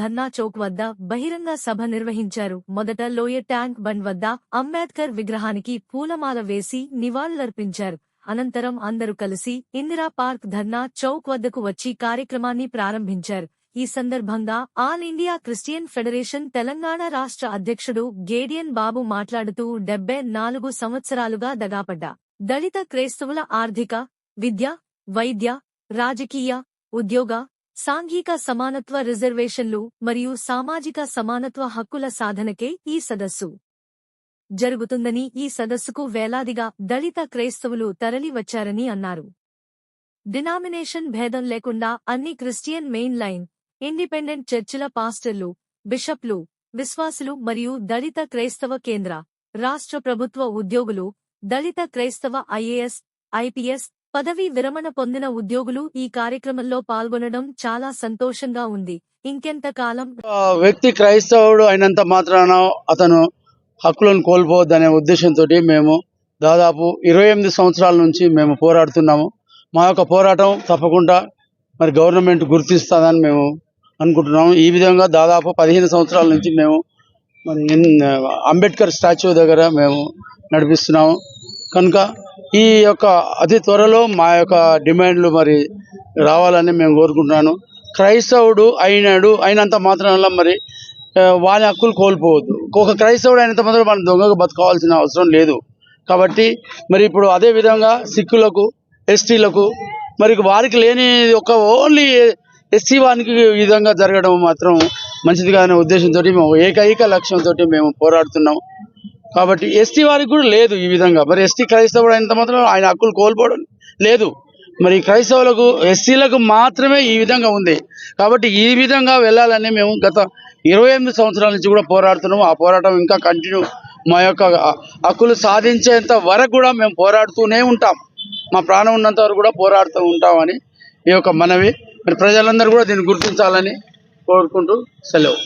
ధర్నా చౌక్ వద్ద బహిరంగ సభ నిర్వహించారు. మొదట లోయర్ ట్యాంక్ బండ్ వద్ద అంబేద్కర్ విగ్రహానికి పూలమాల వేసి నివాళులర్పించారు. అనంతరం అందరూ కలిసి ఇందిరా పార్క్ ధర్నా చౌక్ వద్దకు వచ్చి కార్యక్రమాన్ని ప్రారంభించారు. ఈ సందర్భంగా all India Christian Federation Telangana రాష్ట్ర అధ్యక్షుడు గేడియన్ బాబు మాట్లాడుతూ డెబ్బై నాలుగు సంవత్సరాలుగా దగాపడ్డా దళిత క్రైస్తవుల ఆర్థిక విద్య వైద్య రాజకీయ ఉద్యోగ సాంఘిక సమానత్వ రిజర్వేషన్లు మరియు సామాజిక సమానత్వ హక్కుల సాధనకే ఈ సదస్సు. జరుగుతుందని ఈ సదస్సుకు వేలాదిగా దళిత క్రైస్తవులు తరలివచ్చారని అన్నారు. డినామినేషన్ భేదం లేకుండా అన్ని క్రిస్టియన్ మెయిన్ లైన్ ఇండిపెండెంట్ చర్చిల పాస్టర్లు బిషప్లు విశ్వాసులు మరియు దళిత క్రైస్తవ కేంద్ర రాష్ట్ర ప్రభుత్వ ఉద్యోగులు దళిత క్రైస్తవ ఐఏఎస్ ఐపీఎస్ పదవీ విరమణ పొందిన ఉద్యోగులు ఈ కార్యక్రమంలో పాల్గొనడం చాలా సంతోషంగా ఉంది. ఇంకెంత కాలం? వ్యక్తి క్రైస్తవుడు అయినంత మాత్రాన అతను హక్కులను కోల్పోవద్దనే ఉద్దేశంతో మేము దాదాపు ఇరవై ఎనిమిది సంవత్సరాల నుంచి మేము పోరాడుతున్నాము. మా యొక్క పోరాటం తప్పకుండా మరి గవర్నమెంట్ గుర్తిస్తుందని మేము అనుకుంటున్నాము. ఈ విధంగా దాదాపు పదిహేను సంవత్సరాల నుంచి మేము మరి అంబేద్కర్ స్టాచ్యూ దగ్గర మేము నడిపిస్తున్నాము. కనుక ఈ యొక్క అతి త్వరలో మా యొక్క డిమాండ్లు మరి రావాలని మేము కోరుకుంటున్నాను. క్రైస్తవుడు అయినాడు అయినంత మాత్రాన మరి వాని హక్కులు కోల్పోవద్దు. ఒక క్రైస్తవుడు అయినంత మాత్రం మనం దొంగకు బతకాల్సిన అవసరం లేదు. కాబట్టి మరి ఇప్పుడు అదే విధంగా సిక్కులకు ఎస్టీలకు మరి వారికి లేని ఒక ఓన్లీ ఎస్సీ వానికి ఈ విధంగా జరగడం మాత్రం మంచిది కాదనే ఉద్దేశంతో మేము ఏకైక లక్ష్యంతో మేము పోరాడుతున్నాము కాబట్టి ఎస్టీ వారికి కూడా లేదు ఈ విధంగా. మరి ఎస్టీ క్రైస్తవుడు అయినంత మాత్రం ఆయన హక్కులు కోల్పోవడం లేదు. మరి క్రైస్తవులకు ఎస్సీలకు మాత్రమే ఈ విధంగా ఉంది. కాబట్టి ఈ విధంగా వెళ్ళాలని మేము గత ఇరవై ఎనిమిది సంవత్సరాల నుంచి కూడా పోరాడుతున్నాము. ఆ పోరాటం ఇంకా కంటిన్యూ మా యొక్క హక్కులు సాధించేంత వరకు కూడా మేము పోరాడుతూనే ఉంటాం. మా ప్రాణం ఉన్నంత వరకు కూడా పోరాడుతూ ఉంటామని ఈ యొక్క మనవి. మరి ప్రజలందరూ కూడా దీన్ని గుర్తించాలని కోరుకుంటూ సెలవు.